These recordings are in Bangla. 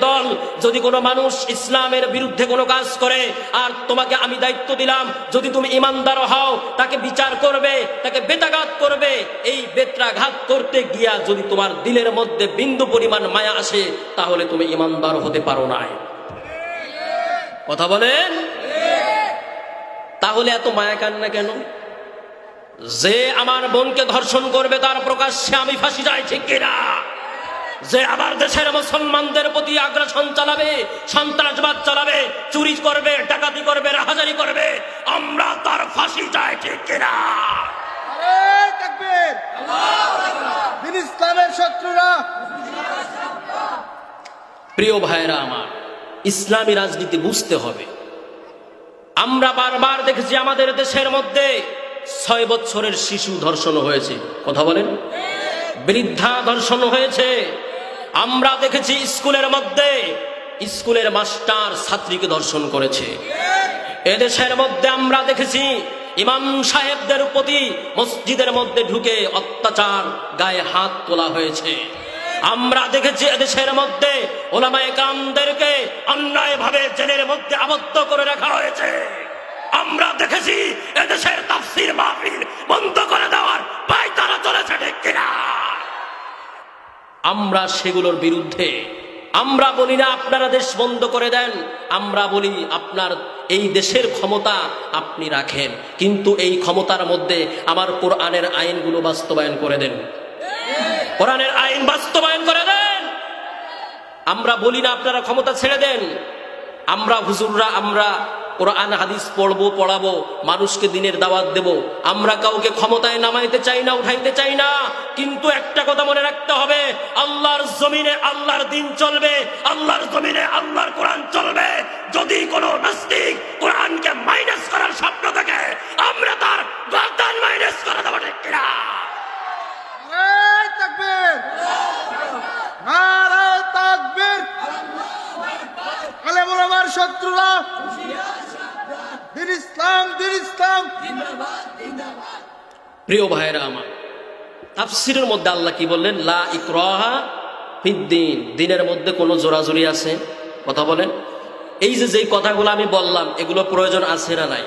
দল, যদি কোনো মানুষ ইসলামের বিরুদ্ধে কোনো কাজ করে, আর তোমাকে আমি দায়িত্ব দিলাম, যদি তুমি ইমানদার হও, তাকে বিচার করবে, তাকে বেতাঘাত করবে, এই বেত্রাঘাত করতে গিয়া যদি তোমার দিলের মধ্যে বিন্দু পরিমাণ মায়া আসে, তাহলে তুমি ইমানদার হতে পারো না। কথা বলেন? তাহলে এত মায়া কান্না কেন? যে আমার বোনকে ধর্ষণ করবে তার প্রকাশ্যে আমি ফাঁসি যাই ঠিক কিনা? যে আমার দেশের মুসলমানদের প্রতি আগ্রাসন চালাবে সন্ত্রাসবাদ চালাবে চুরি করবে ডাকাতি করবে রাহাজারি করবে আমরা তার ফাঁসি চাই ঠিক কিনা? ইসলামের শত্রুরা। প্রিয় ভাইরা আমার ইসলামী রাজনীতি বুঝতে হবে। আমরা বারবার দেখেছি আমাদের দেশের মধ্যে ছয় বছরের শিশু ধর্ষণ হয়েছে। কথা বলেন? বৃদ্ধা ধর্ষণ হয়েছে। আমরা দেখেছি স্কুলের মধ্যে, স্কুলের মাস্টার ছাত্রীকে ধর্ষণ করেছে। এদেশের মধ্যে আমরা দেখেছি ইমাম সাহেবদের প্রতি মসজিদের মধ্যে ঢুকে অত্যাচার, গায়ে হাত তোলা হয়েছে। আমরা দেখেছি এদেশের মধ্যে ওলামায়ে কামদেরকে অন্যায়ভাবে জেলের মধ্যে আবদ্ধ করে রাখা হয়েছে। আমরা দেখেছি এদেশের তাফসির মাহফিল বন্ধ করে দেওয়ার পায়তারা চলেছে, ঠিক কিনা? আমরা সেগুলোর বিরুদ্ধে, আমরা বলি না আপনারা দেশ বন্ধ করে দেন, আমরা বলি আপনার এই দেশের ক্ষমতা আপনি রাখেন, কিন্তু এই ক্ষমতার মধ্যে আমার কোরআনের আইনগুলো বাস্তবায়ন করে দেন। কোরআনের আইন বাস্তবায়ন করে দেন। আমরা বলি না আপনারা ক্ষমতা ছেড়ে দেন, আমরা হুজুররা, আমরা কোরআন হাদিস পড়ব পড়াবো মানুষকে দিনের দাওয়াত দেব আমরা কাউকে ক্ষমতায় নামাইতে চাই না উঠাইতে চাই না কিন্তু একটা কথা মনে রাখতে হবে আল্লাহর জমিনে আল্লাহর দিন চলবে আল্লাহর জমিনে আল্লাহর কোরআন চলবে যদি কোনো নাস্তিক কোরআনকে মাইনাস করার স্বপ্ন থাকে আমরা তার গর্দান মাইনাস করে দেবো ঠিক কিনা শত্রুরা প্রিয় ভাইরা আমার, তাফসিরের মধ্যে আল্লাহ কি বললেন? লা ইকরাহা ফিদ্দিন দিনের মধ্যে কোনো জোরাজুরি আছে? কথা বলেন। এই যে যেই কথাগুলো আমি বললাম, এগুলো প্রয়োজন আছে না নাই?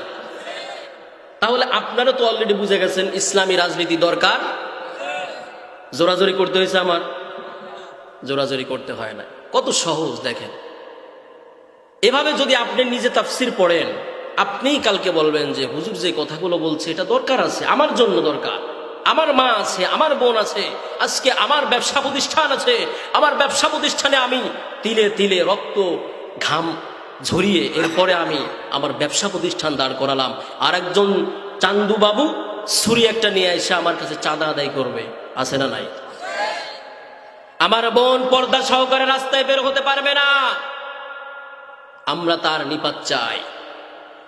তাহলে আপনারা তো অলরেডি বুঝে গেছেন, ইসলামী রাজনীতি দরকার? জোরাজুরি করতে হয়েছে আমার? জোরাজুরি করতে হয় না। কত সহজ দেখেন। এভাবে যদি আপনি নিজে তাফসির পড়েন আপনিই কালকে বলবেন যে, হুজুর যে কথাগুলো বলছে, এটা দরকার আছে, আমার জন্য দরকার। আমার মা আছে, আমার বোন আছে, আজকে আমার ব্যবসা প্রতিষ্ঠান আছে, আমার ব্যবসা প্রতিষ্ঠানে আমি তিলে তিলে রক্ত, ঘাম ঝরিয়ে এরপরে আমি আমার ব্যবসা প্রতিষ্ঠান দাঁড় করালাম। আর একজন চান্দু বাবু ছুরি একটা নিয়ে এসে আমার কাছে চাঁদা আদায় করবে। আছে না নাই? আমার বোন পর্দা সহকারে রাস্তায় বের হতে পারবে না। আমরা তার নিপাত চাই।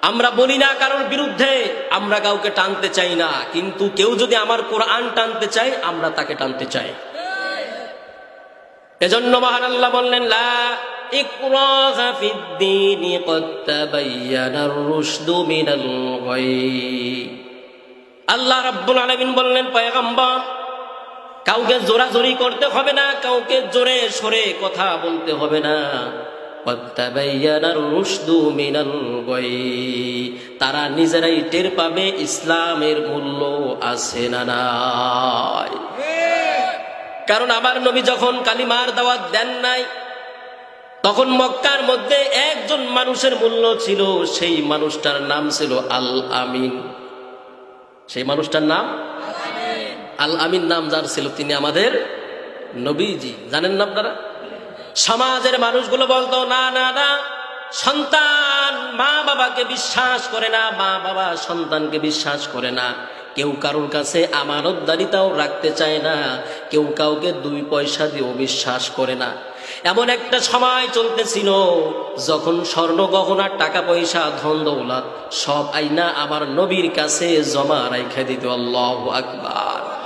আমরা বলি না কারোর বিরুদ্ধে, আমরা কাউকে টানতে চাই না, কিন্তু কেউ যদি আমার কোরআন টানতে চায়, আমরা তাকে টানতে চাই। এজন্য মহান আল্লাহ বললেন, লা ইকরাহা আল্লাহ রাব্বুল আলামিন বললেন, পয়গম্বর, কাউকে জোরাজোরি করতে হবে না, কাউকে জোরে সরে কথা বলতে হবে না। তারা নিজেরাই টের পাবে ইসলামের মূল্য আছে না নাই। কারণ আমার নবী যখন কালিমার দাওয়াত দেন নাই, তখন মক্কার মধ্যে একজন মানুষের মূল্য ছিল, সেই মানুষটার নাম ছিল আল আমিন। সেই মানুষটার নাম? আল আমিন নাম যার ছিল তিনি আমাদের নবীজি। জানেন না আপনারা? সমাজের মানুষগুলো বলতো, না না না, সন্তান মা বাবাকে বিশ্বাস করে না মা বাবা সন্তানকে বিশ্বাস করে না। কেউ কারোর কাছে আমানতদারিতাও রাখতে চায় না, কেউ কাউকে দুই পয়সা দিয়েও বিশ্বাস করে না। এমন একটা সময় চলতেছিল, যখন স্বর্ণ গহনা, টাকা পয়সা, ধন দৌলত সব আইনা আমার নবীর কাছে জমা রাইখা দিত। আল্লাহ আকবার।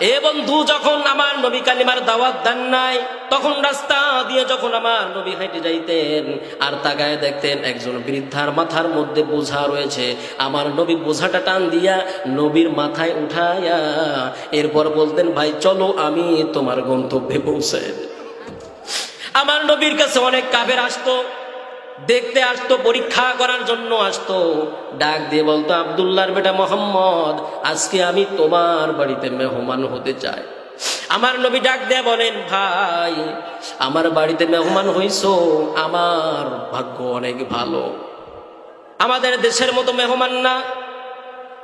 এ বন্ধু যখন আমার নবী কালিমার দাওয়াত দেন নাই, তখন রাস্তা দিয়ে যখন আমার নবী হেঁটে যাইতেন আর তাকায় দেখতেন একজন বৃদ্ধার মাথার মধ্যে বোঝা রয়েছে। আমার নবী বোঝাটা টান দিয়া নবীর মাথায় উঠায়া এরপর বলতেন, ভাই, চলো আমি তোমার গন্তব্যে পৌঁছে আমার নবীর কাছে অনেক কাবের আসতো। দেখতে আসতো, পরীক্ষা করার জন্য আসতো। ডাক দিয়ে বলতো, আবদুল্লাহর বেটা মোহাম্মদ, আজকে আমি তোমার বাড়িতে মেহমান হতে চাই। আমার নবী ডাক দেয়া বলেন, ভাই, আমার বাড়িতে মেহমান হইছো, আমার ভাগ্য অনেক ভালো। আমাদের দেশের মতো মেহমান না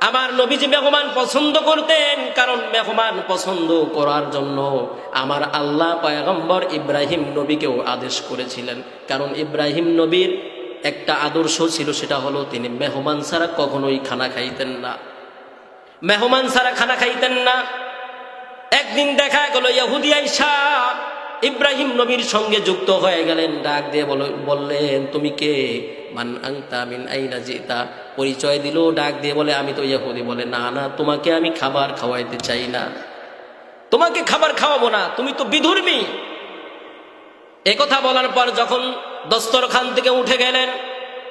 আমার নবীজি মেহমান পছন্দ করতেন, কারণ মেহমান পছন্দ করার জন্য আমার আল্লাহ পয়গম্বর ইব্রাহিম নবীকেও আদেশ করেছিলেন। কারণ ইব্রাহিম নবীর একটা আদর্শ ছিল, সেটা হলো তিনি মেহমান ছাড়া কখনোই খানা খাইতেন না। মেহমান ছাড়া খানা খাইতেন না। একদিন দেখা গেল, ইহুদি আইসা ইব্রাহিম নবীর সঙ্গে যুক্ত হয়ে গেলেন, ডাক দিয়ে বল- বললেন, তুমি কে? মান আংতা মিন আইনা জিতা। পরিচয় দিল ডাক দিয়ে বলে, আমি তো ইহুদি। বলে, না না, তোমাকে আমি খাবার খাওয়াইতে চাই না। তোমাকে খাবার খাওয়াবো না, তুমি তো বিধর্মী। কথা বলার পর যখন দস্তরখান থেকে উঠে গেলেন,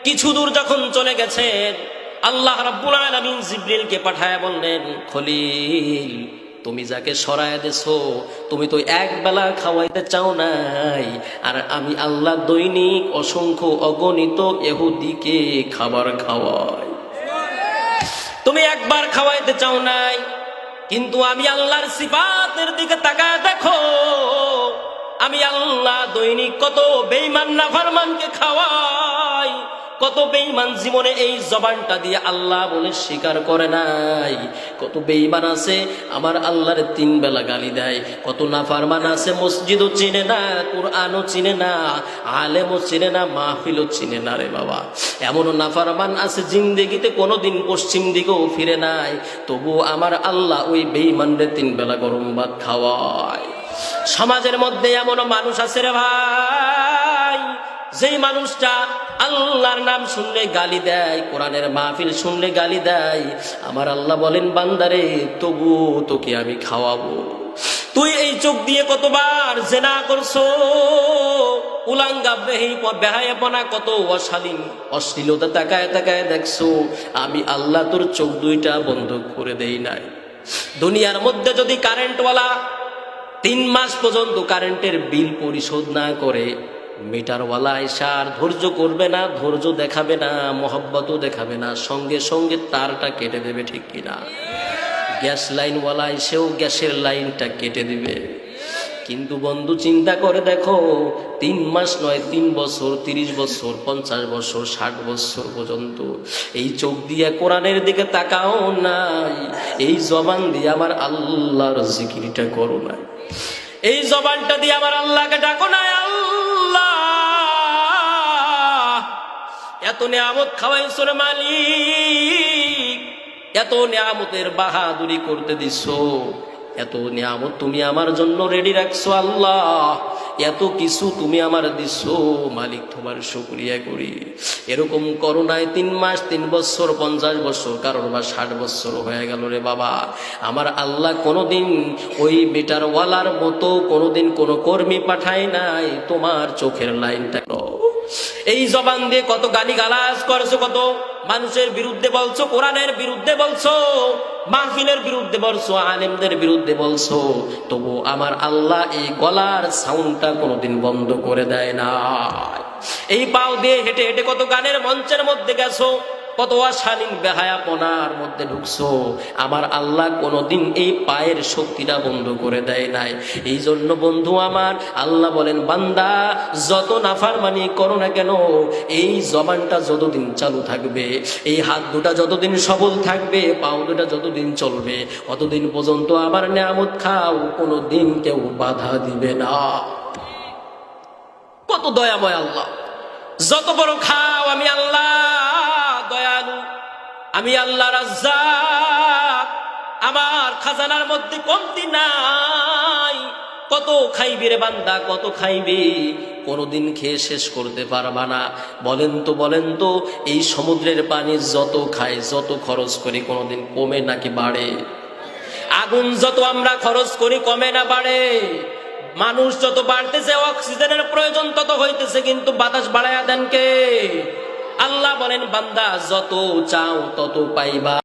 কিছু দূর যখন চলে গেছেন, আল্লাহ রাব্বুল আলামিন জিব্রিলকে পাঠায় বললেন, খলিল তুমি যাকে সরায় দেছো, তুমি তো এক বেলা খাওয়াইতে চাও নাই। আর আমি আল্লাহ দৈনিক অসংখ্য অগণিত এহুদিকে খাবার খাওয়াই। তুমি একবার খাওয়াইতে চাও নাই, কিন্তু আমি আল্লাহর সিফাতের দিকে তাকায় দেখো, আমি আল্লাহ দৈনিক কত বেইমান নাফরমানকে খাওয়াই। কত বেইমান জীবনে এই জবানটা দিয়ে আল্লাহ বলে স্বীকার করে নাই। কত বেইমান আছে, আমার আল্লাহর তিন বেলা গালি দেয়। কত নাফারমান আছে, মসজিদও চিনে না, কোরআনও চিনে না, আলেমও চিনে না, মাহফিলও চিনে না রে বাবা। এমনও নাফারমান আছে, জিন্দেগিতে কোনোদিন পশ্চিম দিকেও ফিরে নাই। তবু আমার আল্লাহ ওই বেইমানরে তিন বেলা গরম ভাত খাওয়ায়। সমাজের মধ্যে এমনও মানুষ আছে রে ভাই। যেই মানুষটা আল্লাহর নাম শুনলে গালি দেয়, কোরআনের মাহফিল শুনলে গালি দেয়, আমার আল্লাহ বলেন, বান্দারে, তবু তোকে আমি খাওয়াবো। তুই এই চোখ দিয়ে কতবার জেনা করছ? বেহি কত অশালীন, অশ্লীলতা তাকায় তাকায় দেখছ। আমি আল্লাহ তোর চোখ দুইটা বন্ধ করে দেই নাই। দুনিয়ার মধ্যে যদি কারেন্টওয়ালা তিন মাস পর্যন্ত কারেন্টের বিল পরিশোধ না করে মিটারওয়ালা এসে আর ধৈর্য করবে না, ধৈর্য দেখাবে না, মহব্বতও দেখাবে না, সঙ্গে সঙ্গে তারটা কেটে দেবে ঠিক কিনা। গ্যাস লাইনওয়ালা এসেও গ্যাসের লাইনটা কেটে দিবে। কিন্তু বন্ধু, চিন্তা করে দেখো, তিন মাস নয়, তিন বছর, তিরিশ বছর, পঞ্চাশ বছর, ষাট বছর পর্যন্ত এই চোখ দিয়ে কোরআনের দিকে তাকাও নাই। এই জবান দিয়ে আমার আল্লাহর জিকিরিটা করো নাই। এই জবানটা দিয়ে আমার আল্লাহকে ডাকো নাই, আল্লাহ। এত নিয়ামত খাওয়াইছো রে মালিক। এত নিয়ামতের বাহাদুরি করতে দিছ। এত নিয়ামত তুমি আমার জন্য রেডি রাখছো আল্লাহ। এত কিছু তুমি আমার দিছো। মালিক তোমার শুক্রিয়া করি। এরকম করোনায় তিন মাস, তিন বছর, পঞ্চাশ বছর, কারোর বা ষাট বছর হয়ে গেল রে বাবা। আমার আল্লাহ কোনোদিন ওই মিটারওয়ালার মতো কোনোদিন কোনো কর্মী পাঠায় নাই। তোমার চোখের লাইনটা এই জবান দিয়ে কত গালি গালাজ করেছ, কত মানুষের বিরুদ্ধে বলছো, কোরআনের বিরুদ্ধে বলছো, মাহফিলের বিরুদ্ধে বলছো, আলেমদের বিরুদ্ধে বলছো। তবু আমার আল্লাহ এই গলার সাউন্ডটা কোনোদিন বন্ধ করে দেয় না এই পাও দিয়ে হেঁটে হেঁটে কত গানের মঞ্চের মধ্যে গেছো কত অশালীন বেহায়াপনার মধ্যে ঢুকছো? আমার আল্লাহ কোনোদিন এই পায়ের শক্তিটা বন্ধ করে দেয় নাই। এই জন্য বন্ধু আমার, আল্লাহ বলেন, বান্দা, যত নাফার মানি করো না কেন, এই জবানটা যতদিন চালু থাকবে, এই হাত দুটা যতদিন সবল থাকবে, পাও দুটা যতদিন চলবে, অতদিন পর্যন্ত আমার নিয়ামত খাও কোনো দিন কেউ বাধা দিবে না। কত দয়াময় আল্লাহ। যত বড় খাও আমি আল্লাহ আমি আল্লাহ আমার খাজানার মধ্যে কমতি নাই। কত খাইবি রে বান্দা, কত খাইবি? কোনোদিন খেয়ে শেষ করতে পারবা না। বলেন তো বলেন তো, এই সমুদ্রের পানি যত খায়, যত খরচ করে কোনোদিন কমে নাকি বাড়ে? আগুন যত আমরা খরচ করি কমে না বাড়ে? মানুষ যত বাড়তেছে, অক্সিজেনের প্রয়োজন তত হইতেছে, কিন্তু বাতাস বাড়ায়া দেন কে? আল্লাহ বলেন বান্দা যত চাও তত পাইবা।